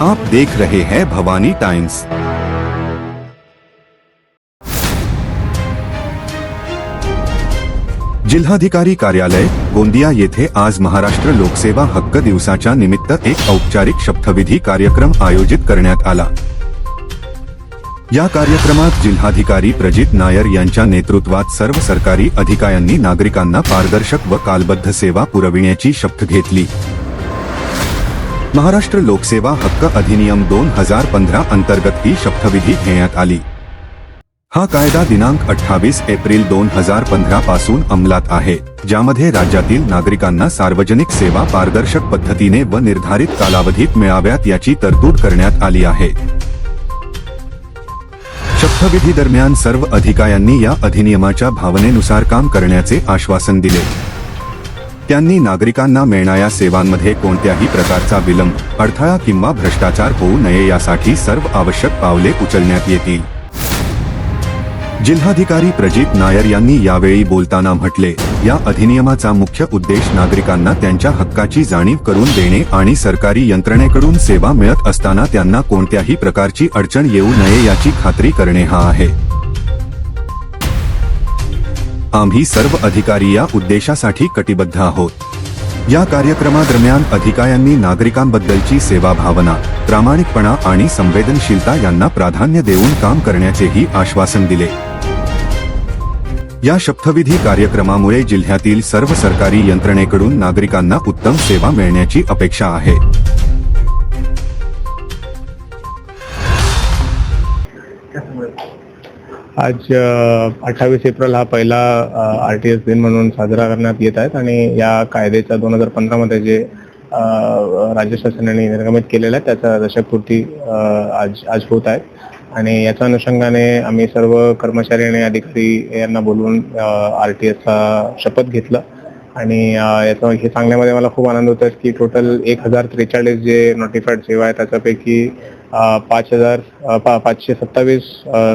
आप देख रहे हैं भवानी टाइम्स। जिल्हाधिकारी कार्यालय गोंदिया येथे आज महाराष्ट्र लोकसेवा हक्क दिवसाच्या निमित्त एक औपचारिक शपथविधी कार्यक्रम आयोजित करण्यात आला. या कार्यक्रमात जिल्हाधिकारी प्रजित नायर यांच्या नेतृत्वात सर्व सरकारी अधिकाऱ्यांनी नागरिकांना पारदर्शक व कालबद्ध सेवा पुरविण्याची शपथ घेतली. महाराष्ट्र लोकसेवा हक्क अधिनियम दोन हजार पंधरा अंतर्गत ही शपथविधी घेण्यात आली. हा कायदा दिनांक अठ्ठावीस एप्रिल दोन हजार पंधरा पासून अंमलात आहे ज्यामध्ये राज्यातील नागरिकांना सार्वजनिक सेवा पारदर्शक पद्धतीने व निर्धारित कालावधीत मिळाव्यात याची तरतूद करण्यात आली आहे. शपथविधी दरम्यान सर्व अधिकाऱ्यांनी या अधिनियमाच्या भावनेनुसार काम करण्याचे आश्वासन दिले. त्यांनी नागरिकांना मिळणाऱ्या सेवांमध्ये कोणत्याही प्रकारचा विलंब अडथळा किंवा भ्रष्टाचार होऊ नये यासाठी सर्व आवश्यक पावले उचलण्यात येतील. जिल्हाधिकारी प्रजित नायर यांनी यावेळी बोलताना म्हटले या अधिनियमाचा मुख्य उद्देश नागरिकांना त्यांच्या हक्काची जाणीव करून देणे आणि सरकारी यंत्रणेकडून सेवा मिळत असताना त्यांना कोणत्याही प्रकारची अडचण येऊ नये याची खात्री करणे हा आहे. आम्ही सर्व अधिकारी या उद्देशासाठी कटिबद्ध आहोत. या कार्यक्रमादरम्यान अधिकाऱ्यांनी नागरिकांबद्दलची सेवा भावना प्रामाणिकपणा आणि संवेदनशीलता यांना प्राधान्य देऊन काम करण्याचेही आश्वासन दिले. या शपथविधी कार्यक्रमामुळे जिल्ह्यातील सर्व सरकारी यंत्रणेकडून नागरिकांना उत्तम सेवा मिळण्याची अपेक्षा आहे. आज अठ्ठावीस एप्रिल हा पहिला आर टी एस दिन म्हणून साजरा करण्यात येत आहेत आणि या कायद्याच्या दोन हजार पंधरामध्ये जे राज्य शासनाने निर्गमित केलेला आहे त्याचा दशकपूर्ती आज आज होत आहे आणि याच्या अनुषंगाने आम्ही सर्व कर्मचारी आणि अधिकारी यांना बोलवून आर टी एसचा शपथ घेतलं. आणि याचा हे सांगण्यामध्ये मला खूप आनंद होत आहे की टोटल एक हजार त्रेचाळीस जे नोटिफाईड सेवा आहे त्याच्यापैकी पाच हजार पा- पाचशे सत्तावीस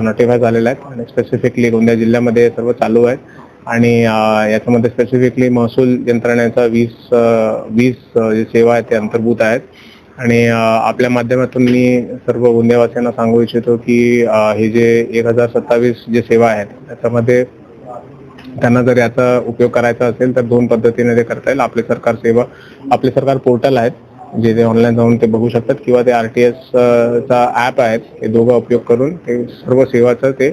नोटिफाय झालेल्या आहेत. आणि स्पेसिफिकली गोंदिया जिल्ह्यामध्ये सर्व चालू आहेत. आणि याच्यामध्ये स्पेसिफिकली महसूल यंत्रणेचा वीस वीस जे सेवा आहेत ते अंतर्भूत आहेत. आणि आपल्या माध्यमातून मी सर्व गोंदियावासियांना सांगू इच्छितो की हे जे एक हजार सत्तावीस जे सेवा आहेत त्याच्यामध्ये त्यांना जर याचा उपयोग करायचा असेल तर दोन पद्धतीने ते करता येईल. आपले सरकार सेवा आपले सरकार पोर्टल आहेत. जे ते ऑनलाईन जाऊन ते बघू शकतात किंवा ते आरटीएस चा ऍप आहे ते दोघं उपयोग करून ते सर्व सेवाचं ते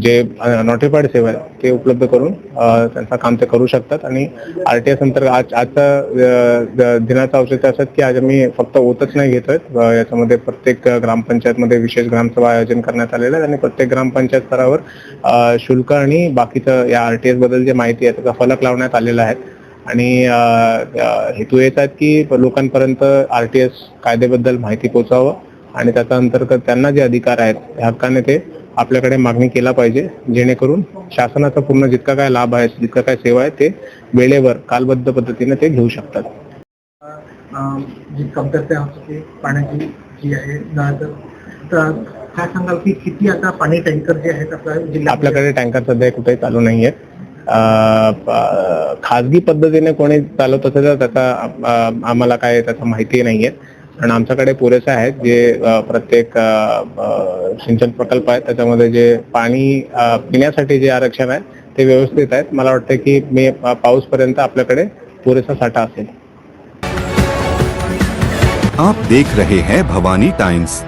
जे नोटिफाईड सेवा आहेत ते उपलब्ध करून त्यांचा त्यांचं काम ते करू शकतात. आणि आरटीएस अंतर्गत आज आजचा अ, औषध दिनाचं की आज आम्ही फक्त ओतच नाही घेतोय. आहेत याच्यामध्ये प्रत्येक ग्रामपंचायतमध्ये विशेष ग्रामसभा आयोजन करण्यात आलेलं आहे आणि प्रत्येक ग्रामपंचायत स्तरावर शुल्क आणि बाकीचं या आरटीएसबद्दल जे माहिती आहे त्याचा फलक लावण्यात आलेला आहे. आणि हेतू हेच आहेत की लोकांपर्यंत आरटीएस कायद्याबद्दल माहिती पोहोचावं आणि त्याच्या अंतर्गत त्यांना जे अधिकार आहेत त्या हक्काने ते आपल्याकडे मागणी केला पाहिजे जेणेकरून शासनाचा पूर्ण जितका काय लाभ आहे जितका काय सेवा आहे ते वेळेवर कालबद्ध पद्धतीने ते घेऊ शकतात. जी कमतरता होती पाण्याची जी आहे तर काय सांगाल की किती आता पाणी टँकर जे आहेत आपल्याकडे टँकर सध्या कुठेही चालू नाहीये अं, प- खाजगी पद्धतीने कोणी चालवत असेल तर त्याचा आम्हाला काय त्याचा माहिती नाहीये. पण आमच्याकडे पुरेसे आहेत जे प्रत्येक सिंचन प्रकल्प आहेत. त्याच्यामध्ये जे पाणी पिण्यासाठी जे आरक्षण आहे ते व्यवस्थित आहेत. मला वाटतं की मे पाऊस पर्यंत आपल्याकडे पुरेसा साठा असेल. आप देख रहे हैं भवानी टाइम्स।